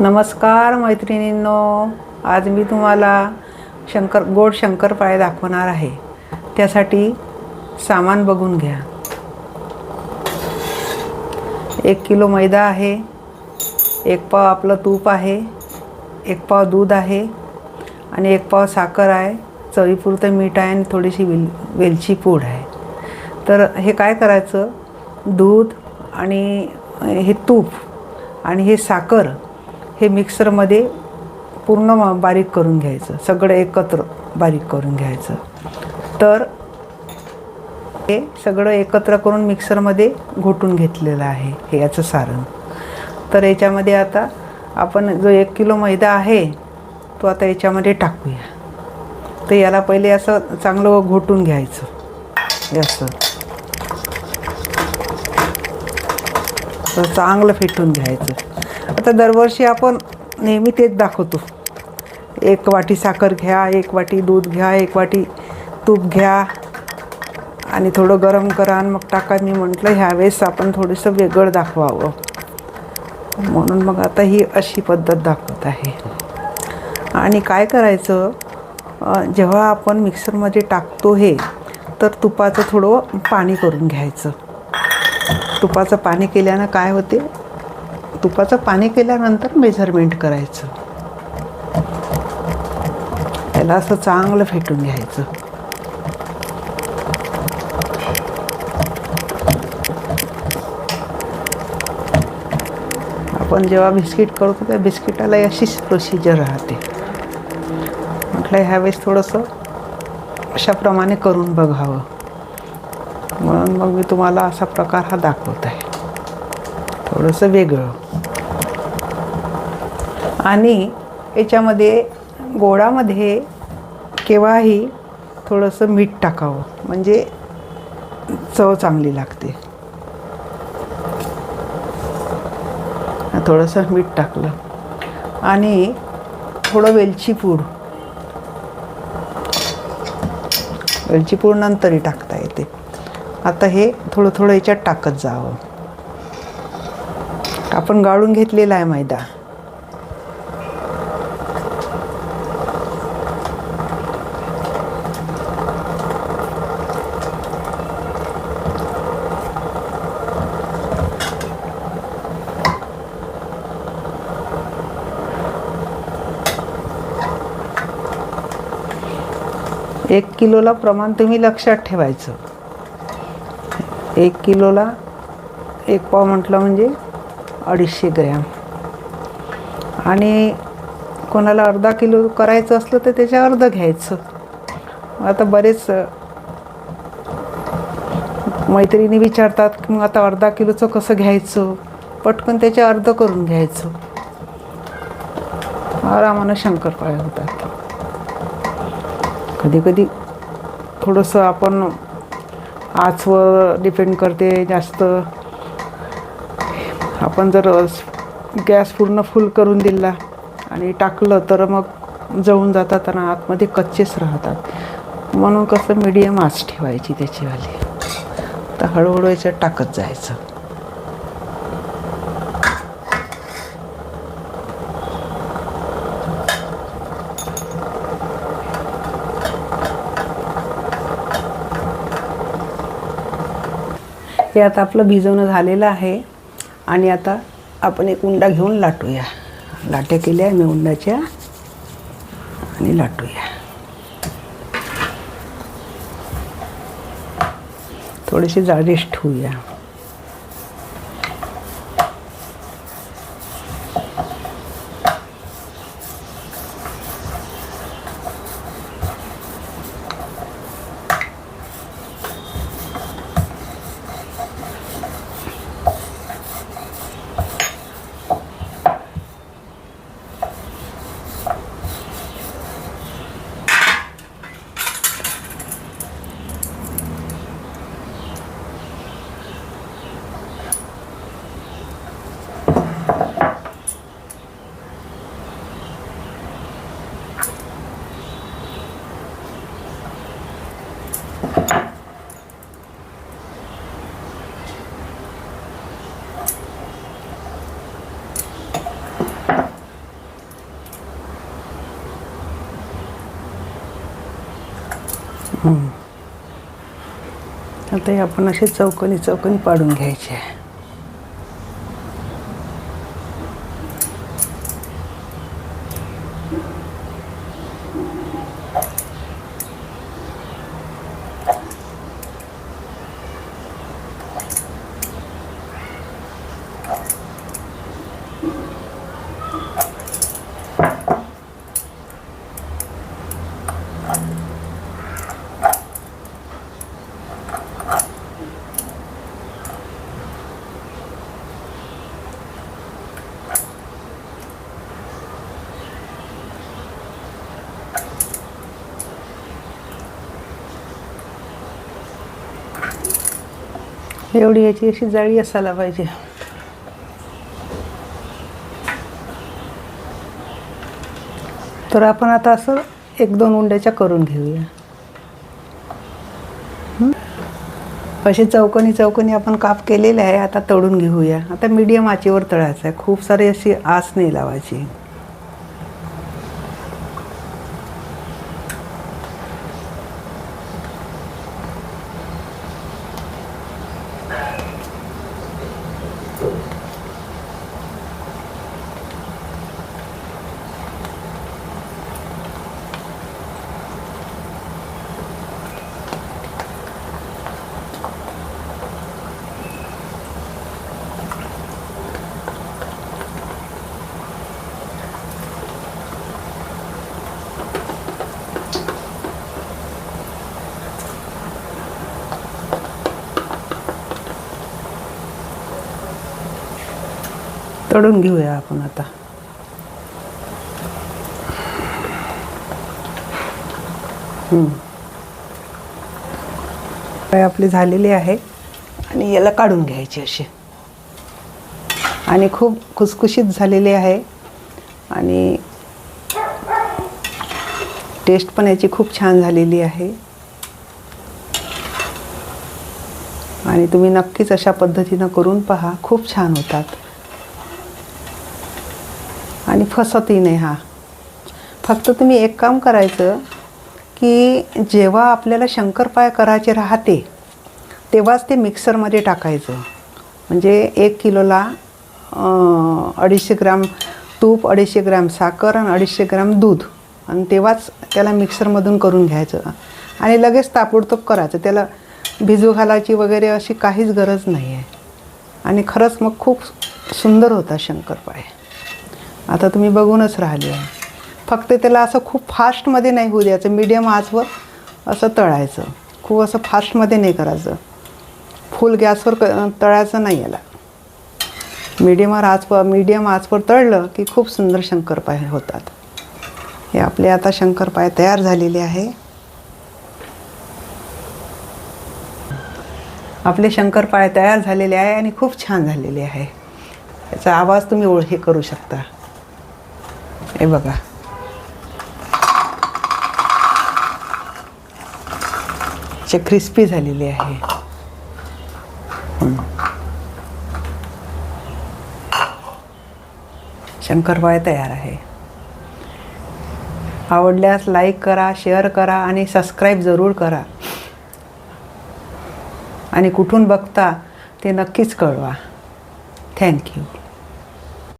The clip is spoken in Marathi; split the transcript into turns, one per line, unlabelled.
नमस्कार मैत्रिणींनो. आज मी तुम्हाला शंकर गोड शंकरपाळे दाखवणार आहे. त्यासाठी सामान बघून घ्या. एक किलो मैदा आहे. एक पाव आपलं तूप आहे. एक पाव दूध आहे. आणि एक पाव साखर आहे. चवीपुरतं मीठ आहे आणि थोडीशी वेल वेलची पूड आहे. तर हे काय करायचं? दूध आणि हे तूप आणि हे साखर हे मिक्सरमध्ये पूर्ण बारीक करून घ्यायचं. सगळं एकत्र बारीक करून घ्यायचं. तर हे सगळं एकत्र करून मिक्सरमध्ये घोटून घेतलेलं आहे. हे याचं सारण. तर याच्यामध्ये आता आपण जो एक किलो मैदा आहे तो आता याच्यामध्ये टाकूया. तर याला पहिले असं चांगलं घोटून घ्यायचं. असं. तर चांगलं फेटून घ्यायचं. आता दरवर्षी आपण नेहमी तेच दाखवतो. एक वाटी साखर घ्या एक वाटी दूध घ्या एक वाटी तूप घ्या. आणि थोडं गरम करा आणि मग टाका. मी म्हटलं ह्यावेळेस आपण थोडंसं वेगळं दाखवावं. म्हणून मग आता ही अशी पद्धत दाखवत आहे. आणि काय करायचं जेव्हा आपण मिक्सरमध्ये टाकतो हे तर तुपाचं थोडं पाणी करून घ्यायचं. तुपाचं पाणी केल्यानं काय होते तुपाचं पाणी केल्यानंतर मेजरमेंट करायचं. त्याला असं चांगलं फेटून घ्यायचं. आपण जेव्हा बिस्किट करतो त्या बिस्किटाला अशीच प्रोसिजर राहते. म्हटलं ह्यावेळेस थोडंसं अशाप्रमाणे करून बघावं. म्हणून मग मी तुम्हाला असा प्रकार हा दाखवत आहे. थोडंसं वेगळं. आणि याच्यामध्ये गोडामध्ये केव्हाही थोडंसं मीठ टाकावं. म्हणजे चव चांगली लागते. थोडंसं मीठ टाकलं. आणि थोडं वेलची पूड. वेलची पूड नंतरही टाकता येते. आता हे थोडं थोडं याच्यात टाकत जावं. आपण गाळून घेतलेला आहे मैदा. एक किलोला प्रमाण तुम्ही लक्षात ठेवायचं. एक किलोला एक पाव म्हटलं म्हणजे अडीचशे ग्रॅम. आणि कोणाला अर्धा किलो करायचं असलं तर त्याच्या अर्ध घ्यायचं. आता बरेच मैत्रिणी विचारतात की मग आता अर्धा किलोचं कसं घ्यायचं? पटकन त्याच्या अर्ध करून घ्यायचं. आरामानं शंकरपाळे होतात. कधी कधी थोडंसं आपण आचवर डिपेंड करते जास्त. आपण जर गॅस पूर्ण फुल करून दिला आणि टाकलं तर मग जळून जातात आणि आतमध्ये कच्चेच राहतात. म्हणून कसं मीडियम आच ठेवायची त्याचीवाली. तर हळूहळू याच्यात टाकत जायचं. हे आता आपलं भिजवणं झालेलं आहे. आणि आता आपण एक उंडा घेऊन लाटूया. लाट्या केल्या मी उंडाच्या. आणि लाटूया. थोडीशी जाडीश ठेवूया. आता आपण असे चौकोनी चौकोनी पाडून घ्यायचे. आहे एवढी याची अशी जाळी असायला पाहिजे. तर आपण आता असं एक दोन उंड्याच्या करून घेऊया. असे चौकोनी चौकोनी आपण काप केलेले आहे आता तळून घेऊया. आता मीडियम आचेवर तळायचं आहे. खूप सारी अशी आस नाही लावायची. तळून घेऊया आपण आता. आपली झालेली आहे आणि याला काढून घ्यायची अशी. आणि खूप खुसखुशीत झालेली आहे. आणि टेस्ट पण याची खूप छान झालेली आहे. आणि तुम्ही नक्कीच अशा पद्धतीनं करून पहा. खूप छान होतात. आणि फसतही नाही हा. फक्त तुम्ही एक काम करायचं की जेव्हा आपल्याला शंकरपाय करायचे राहते तेव्हाच ते मिक्सरमध्ये टाकायचं. म्हणजे एक किलोला अडीचशे ग्राम तूप अडीचशे ग्राम साखर आणि अडीचशे ग्राम दूध आणि तेव्हाच त्याला मिक्सरमधून करून घ्यायचं. आणि लगेच ताबडतोब करायचं. त्याला भिजू घालायची वगैरे अशी काहीच गरज नाही आहे आणि खरंच मग खूप सुंदर होता शंकरपाय आता तुम्ही बघूनच राहिले आहे. फक्त त्याला असं खूप फास्टमध्ये नाही होऊ द्यायचं मीडियम आचवर असं तळायचं. खूप असं फास्टमध्ये नाही करायचं. फुल गॅसवर क तळायचं नाही याला. मीडियमवर आचवर मीडियम आचवर तळलं की खूप सुंदर शंकरपाय होतात. हे आपले आता शंकरपाय तयार झालेले आहे. आपले शंकरपाय तयार झालेले आहे आणि खूप छान झालेले आहे. याचा आवाज तुम्ही ओळ हे करू शकता. हे बघा. चे क्रिस्पी झालेली आहे. शंकरपाळे तयार आहे. आवडल्यास लाईक करा शेअर करा आणि सबस्क्राईब जरूर करा. आणि कुठून बघता ते नक्कीच कळवा. थँक्यू